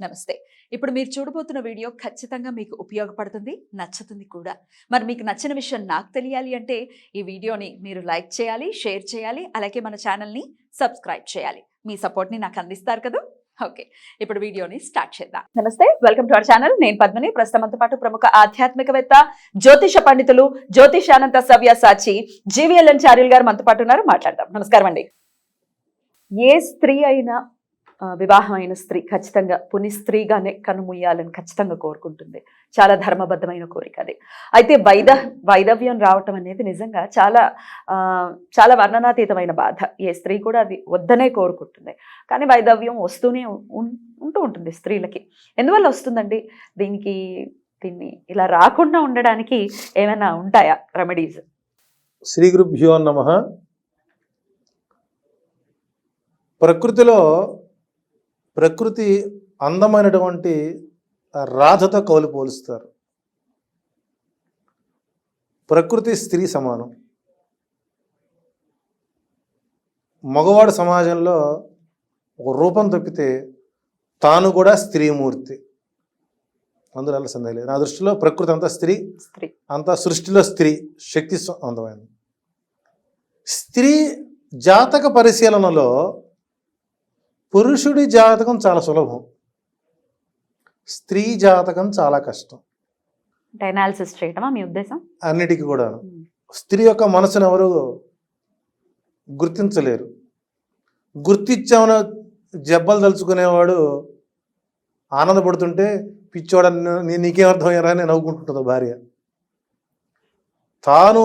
నమస్తే. ఇప్పుడు మీరు చూడబోతున్న వీడియో ఖచ్చితంగా మీకు ఉపయోగపడుతుంది నచ్చుతుంది కూడా. మరి మీకు నచ్చిన విషయం నాకు తెలియాలి అంటే ఈ వీడియోని మీరు లైక్ చేయాలి షేర్ చేయాలి అలాగే మన ఛానల్ని సబ్స్క్రైబ్ చేయాలి. మీ సపోర్ట్ని నాకు అందిస్తారు కదా? ఓకే. ఇప్పుడు వీడియోని స్టార్ట్ చేద్దాం. నమస్తే వెల్కమ్ టు అవర్ ఛానల్. నేను పద్మని. ప్రస్తుతంతో పాటు ప్రముఖ ఆధ్యాత్మికవేత్త జ్యోతిష పండితులు జ్యోతిషానంత సవ్య సాచి జీవీఎల్ఎన్ చార్యుల్ గారు మనతో పాటు ఉన్నారు. మాట్లాడదాం. నమస్కారం అండి. ఏ స్త్రీ అయినా వివాహమైన స్త్రీ ఖచ్చితంగా పుని స్త్రీగానే కనుముయ్యాలని ఖచ్చితంగా కోరుకుంటుంది. చాలా ధర్మబద్ధమైన కోరిక అది. అయితే వైద వైదవ్యం రావటం అనేది నిజంగా చాలా చాలా వర్ణనాతీతమైన బాధ. ఏ స్త్రీ కూడా అది వద్దనే కోరుకుంటుంది. కానీ వైదవ్యం వస్తూనే ఉంటూ ఉంటుంది స్త్రీలకి. ఎందువల్ల వస్తుందండి? దీనికి దీన్ని ఇలా రాకుండా ఉండడానికి ఏమైనా ఉంటాయా రెమెడీస్? శ్రీ గురుభ్యో నమ. ప్రకృతిలో ప్రకృతి అందమైనటువంటి రాధతో కౌలు పోలుస్తారు. ప్రకృతి స్త్రీ సమానం. మగవాడు సమాజంలో ఒక రూపం తప్పితే తాను కూడా స్త్రీమూర్తి. అందులో అలా సందేహం లేదు. నా దృష్టిలో ప్రకృతి అంతా స్త్రీ స్త్రీ. అంతా సృష్టిలో స్త్రీ శక్తి అందమైనది స్త్రీ జాతక పరిశీలనలో పురుషుడి జాతకం చాలా సులభం. స్త్రీ జాతకం చాలా కష్టం. అంటే అనాలిసిస్ చేయటమా? మీ ఉద్దేశం? అన్నిటికీ కూడా స్త్రీ యొక్క మనసును ఎవరు గుర్తించలేరు. గుర్తించామని జబ్బలు తలుచుకునేవాడు ఆనందపడుతుంటే పిచ్చోడ నీకేం అర్థమయ్యారా అని నవ్వుకుంటుంటుంది భార్య. తాను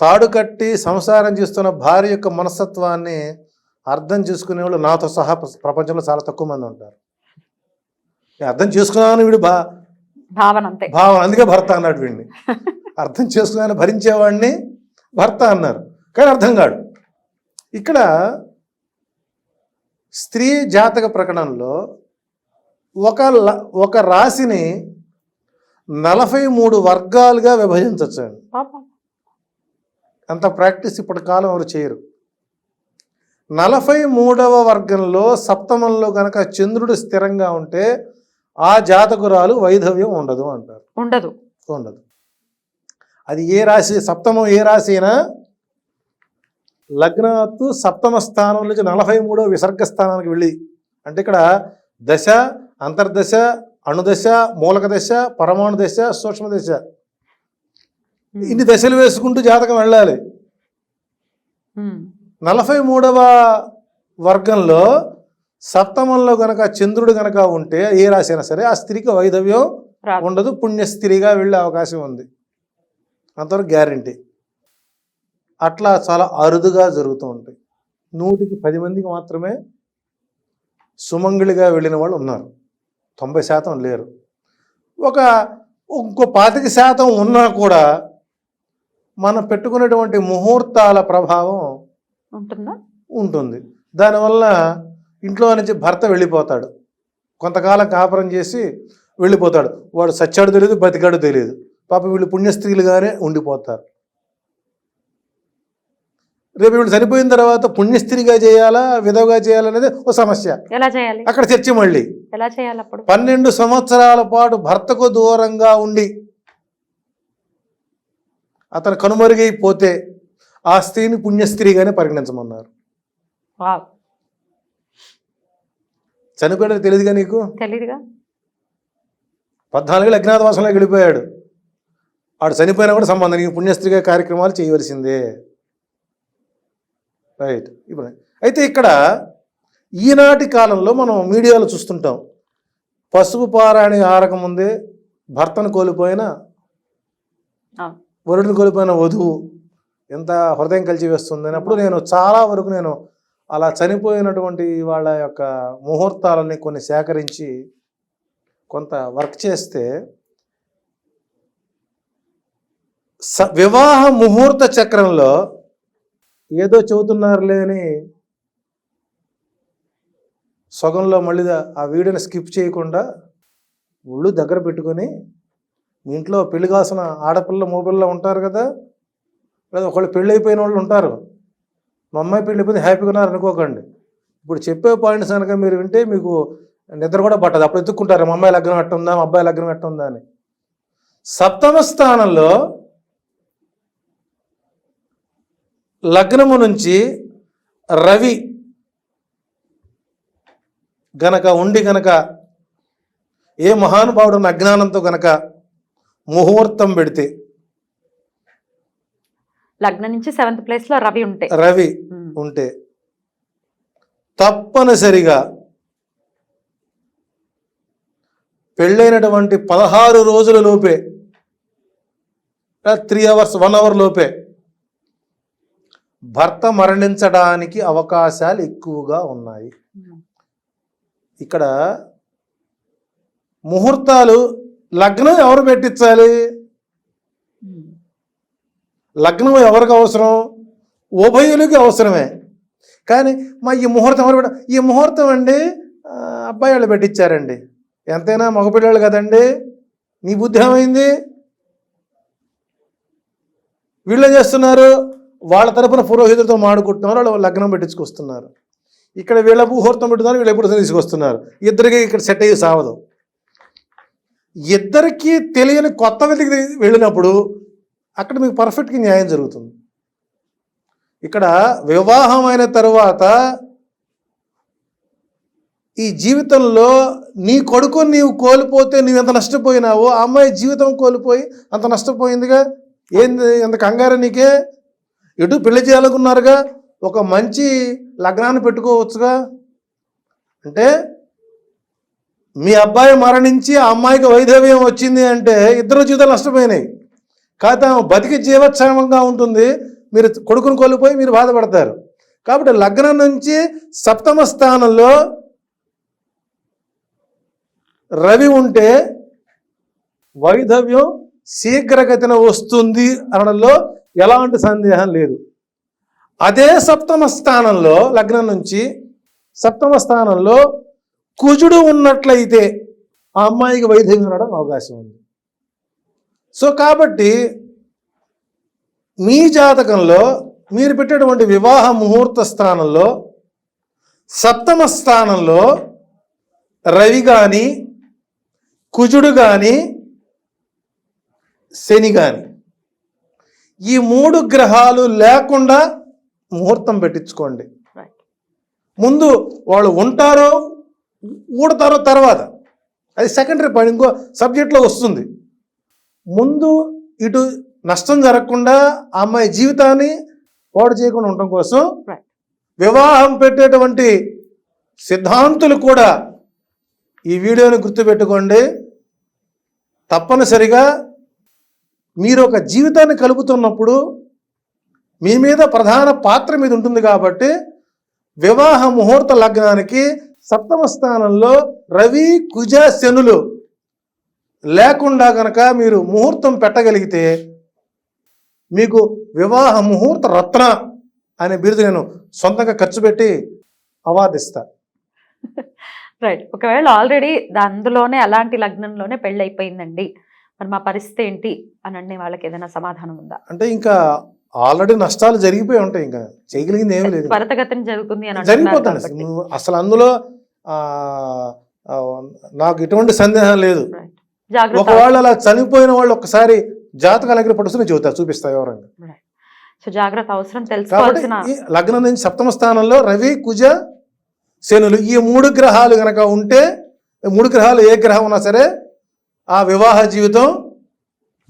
తాడు కట్టి సంసారం చేస్తున్న భార్య యొక్క మనస్తత్వాన్ని అర్థం చేసుకునేవాళ్ళు నాతో సహా ప్ర- ప్రపంచంలో చాలా తక్కువ మంది ఉంటారు. అర్థం చేసుకున్నాను వీడు బా భావన అంతే. భావం అందుకే భర్త అన్నాడు వీడిని. అర్థం చేసుకుని భరించేవాడిని భర్త అన్నారు కానీ అర్థం కాడు. ఇక్కడ స్త్రీ జాతక ప్రకటనలో ఒక ఒక రాశిని నలభై మూడు వర్గాలుగా విభజించవచ్చండి పాపం. అంత ప్రాక్టీస్ ఇప్పటి కాలం ఎవరు చేయరు. నలభై మూడవ వర్గంలో సప్తమంలో కనుక చంద్రుడు స్థిరంగా ఉంటే ఆ జాతకురాలు వైధవ్యం ఉండదు అంటారు. ఉండదు. ఉండదు. అది ఏ రాశి సప్తమం ఏ రాశి అయినా లగ్నాత్తు సప్తమ స్థానం నుంచి నలభై మూడో విసర్గ స్థానానికి వెళ్ళి అంటే ఇక్కడ దశ అంతర్దశ అణుదశ మూలక దశ పరమాణు దశ సూక్ష్మ దశ. ఇన్ని దశలు వేసుకుంటూ జాతకం వెళ్ళాలి. నలభై మూడవ వర్గంలో సప్తమంలో గనక చంద్రుడు గనక ఉంటే ఏ రాశి అయినా సరే ఆ స్త్రీకి వైధవ్యం. ఉండదు పుణ్యస్త్రీగా వెళ్ళే అవకాశం ఉంది. అంతవరకు గ్యారంటీ. అట్లా చాలా అరుదుగా జరుగుతూ ఉంటాయి. నూటికి పది మందికి మాత్రమే సుమంగిలిగా వెళ్ళిన వాళ్ళు ఉన్నారు. తొంభై శాతం లేరు. ఒక ఇంకో పాతిక శాతం ఉన్నా కూడా మనం పెట్టుకునేటువంటి ముహూర్తాల ప్రభావం ఉంటుందా? ఉంటుంది. దానివల్ల ఇంట్లో నుంచి భర్త వెళ్ళిపోతాడు. కొంతకాలం కాపురం చేసి వెళ్ళిపోతాడు. వాడు సచ్చాడు తెలియదు బతికాడు తెలియదు పాప వీళ్ళు పుణ్యస్త్రీలుగానే ఉండిపోతారు. రేపు వీళ్ళు చనిపోయిన తర్వాత పుణ్యస్త్రీగా చేయాలా విధవగా చేయాలనేది ఒక సమస్య. ఎలా చేయాలి? అక్కడ చర్చ మళ్ళీ. ఎలా చేయాలి అప్పుడు? పన్నెండు సంవత్సరాల పాటు భర్తకు దూరంగా ఉండి అతను కనుమరుగైపోతే ఆ స్త్రీని పుణ్యస్త్రీగానే పరిగణించమన్నారు. చనిపోయాడు తెలియదుగా నీకు? తెలీదుగా. పద్నాలుగేళ్ళు అజ్ఞాతవాసంలోకి వెళ్ళిపోయాడు ఆడు చనిపోయినా కూడా సంబంధం నీకు పుణ్యస్త్రీగా కార్యక్రమాలు చేయవలసిందే. రైట్. ఇప్పుడు అయితే ఇక్కడ ఈనాటి కాలంలో మనం మీడియాలో చూస్తుంటాం. పసుపు పారాయణ ఆరకముందే భర్తను కోల్పోయిన. వరుడిని కోల్పోయిన వధువు ఎంత హృదయం కలిసి వేస్తుంది అప్పుడు నేను చాలా వరకు నేను అలా చనిపోయినటువంటి వాళ్ళ యొక్క ముహూర్తాలని కొన్ని సేకరించి కొంత వర్క్ చేస్తే స వివాహ ముహూర్త చక్రంలో ఏదో చెబుతున్నారులే అని సగంలో మళ్ళీ ఆ వీడియోని స్కిప్ చేయకుండా ఒళ్ళు దగ్గర పెట్టుకొని మీ ఇంట్లో పెళ్ళి కాసిన ఆడపిల్ల మోపిల్ల ఉంటారు కదా లేదా ఒకళ్ళు పెళ్ళైపోయిన వాళ్ళు ఉంటారు. మా అమ్మాయి పెళ్ళి హ్యాపీగా ఉన్నారు అనుకోకండి. ఇప్పుడు చెప్పే పాయింట్స్ కనుక మీరు వింటే మీకు నిద్ర కూడా పట్టదు. అప్పుడు ఎత్తుక్కుంటారు మా అమ్మాయి లగ్నం ఎట్టుందా మా అబ్బాయి లగ్నం ఎట్టుందా అని. సప్తమ స్థానంలో లగ్నము నుంచి రవి గనక ఉండి గనక ఏ మహానుభావుడు అజ్ఞానంతో గనక ముహూర్తం పెడితే లగ్నం నుంచి సెవెంత్ ప్లేస్లో రవి ఉంటే రవి. ఉంటే తప్పనిసరిగా పెళ్ళైనటువంటి పదహారు రోజుల లోపే త్రీ అవర్స్ వన్ అవర్ లోపే భర్త మరణించడానికి అవకాశాలు ఎక్కువగా ఉన్నాయి. ఇక్కడ ముహూర్తాలు లగ్నం ఎవరు పెట్టించాలి. లగ్నం ఎవరికి అవసరం? ఉభయులకి అవసరమే. కానీ మా ఈ ముహూర్తం ఎవరు ఈ ముహూర్తం అండి అబ్బాయి వాళ్ళు పెట్టించారండి ఎంతైనా మగపిల్లలు కదండి. నీ బుద్ధి ఏమైంది? వీళ్ళు చేస్తున్నారు? వాళ్ళ తరపున పురోహితులతో మాడుకుంటున్నారు వాళ్ళు లగ్నం పెట్టించుకొస్తున్నారు. ఇక్కడ వీళ్ళ ముహూర్తం పెట్టున్నారు వీళ్ళు ఎప్పుడు తీసుకొస్తున్నారు. ఇద్దరికి ఇక్కడ సెట్ అయ్యి సావదు. ఇద్దరికీ తెలియని కొత్త వెతికి వెళ్ళినప్పుడు అక్కడ మీకు పర్ఫెక్ట్గా న్యాయం జరుగుతుంది. ఇక్కడ వివాహం అయిన తరువాత ఈ జీవితంలో నీ కొడుకుని నీవు కోల్పోతే నీవు ఎంత నష్టపోయినావో ఆ అమ్మాయి జీవితం కోల్పోయి అంత నష్టపోయిందిగా? ఏంది? ఎంత కంగారు నీకే? ఎటు పెళ్ళి చేయాలనుకున్నారుగా? ఒక మంచి లగ్నాన్ని పెట్టుకోవచ్చుగా? అంటే మీ అబ్బాయి మరణించి ఆ అమ్మాయికి వైధవ్యం వచ్చింది అంటే ఇద్దరు జీవితాలు నష్టపోయినాయి. కాకపోతే ఆమె బతికి జీవోత్సవంగా ఉంటుంది. మీరు కొడుకుని కోల్పోయి మీరు బాధపడతారు. కాబట్టి లగ్నం నుంచి సప్తమ స్థానంలో రవి ఉంటే వైధవ్యం శీఘ్రగతిన వస్తుంది అనడంలో ఎలాంటి సందేహం లేదు. అదే సప్తమ స్థానంలో లగ్నం నుంచి సప్తమ స్థానంలో కుజుడు ఉన్నట్లయితే ఆ అమ్మాయికి వైధవ్యం ఉండడం అవకాశం ఉంది. సో కాబట్టి మీ జాతకంలో మీరు పెట్టేటువంటి వివాహ ముహూర్త స్థానంలో సప్తమ స్థానంలో రవి కానీ కుజుడు కానీ శని కానీ ఈ మూడు గ్రహాలు లేకుండా ముహూర్తం పెట్టించుకోండి. ముందు వాళ్ళు ఉంటారో ఊడతారో తర్వాత. అది సెకండరీ పాయింట్ ఇంకో సబ్జెక్ట్లో వస్తుంది. ముందు ఇటు నష్టం జరగకుండా అమ్మాయి జీవితాన్ని పాడు చేయకుండా ఉండటం కోసం. వివాహం పెట్టేటువంటి సిద్ధాంతులు కూడా ఈ వీడియోని గుర్తుపెట్టుకోండి తప్పనిసరిగా మీరు ఒక జీవితాన్ని కలుపుతున్నప్పుడు మీ మీద ప్రధాన పాత్ర మీద ఉంటుంది కాబట్టి వివాహ ముహూర్త లగ్నానికి సప్తమ స్థానంలో రవి కుజ శనులు లేకుండా కనుక మీరు ముహూర్తం పెట్టగలిగితే మీకు వివాహ ముహూర్త రత్న అనే బిరుదు నేను సొంతంగా ఖర్చు పెట్టి అవార్డు ఇస్తా. రైట్ ఒకవేళ ఆల్రెడీ అందులోనే అలాంటి లగ్నంలోనే పెళ్ళి అయిపోయిందండి మరి మా పరిస్థితి ఏంటి అని అనే వాళ్ళకి ఏదైనా సమాధానం ఉందా? అంటే ఇంకా ఆల్రెడీ నష్టాలు జరిగిపోయి ఉంటాయి ఇంకా. చేయగలిగింది ఏమీ లేదు. త్వరతగతిన జరుగుతుంది అని జరిగిపోతాను. అసలు అందులో నాకు ఎటువంటి సందేహం లేదు. ఒకవేళ అలా చనిపోయిన వాళ్ళు ఒకసారి జాతకాల దగ్గర పడుతుంది చెబుతారు చూపిస్తా వివరంగా సో జాగ్రత్త అవసరం తెలుసుకోవాల్సిన లగ్నం నుంచి సప్తమ స్థానంలో రవి కుజ శనులు ఈ మూడు గ్రహాలు గనక ఉంటే మూడు గ్రహాలు ఏ గ్రహం ఉన్నా సరే ఆ వివాహ జీవితం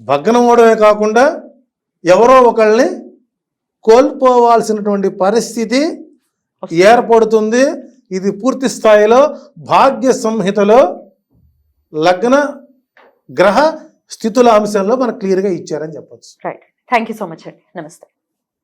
భగ్నం అవడమే కాకుండా ఎవరో ఒకళ్ళని కోల్పోవాల్సినటువంటి పరిస్థితి ఏర్పడుతుంది. ఇది పూర్తి స్థాయిలో భాగ్య సంహితలో లగ్న గ్రహ స్థితుల అంశంలో మనకు క్లియర్గా ఇచ్చారని చెప్పొచ్చు. Right thank you so much అండి నమస్తే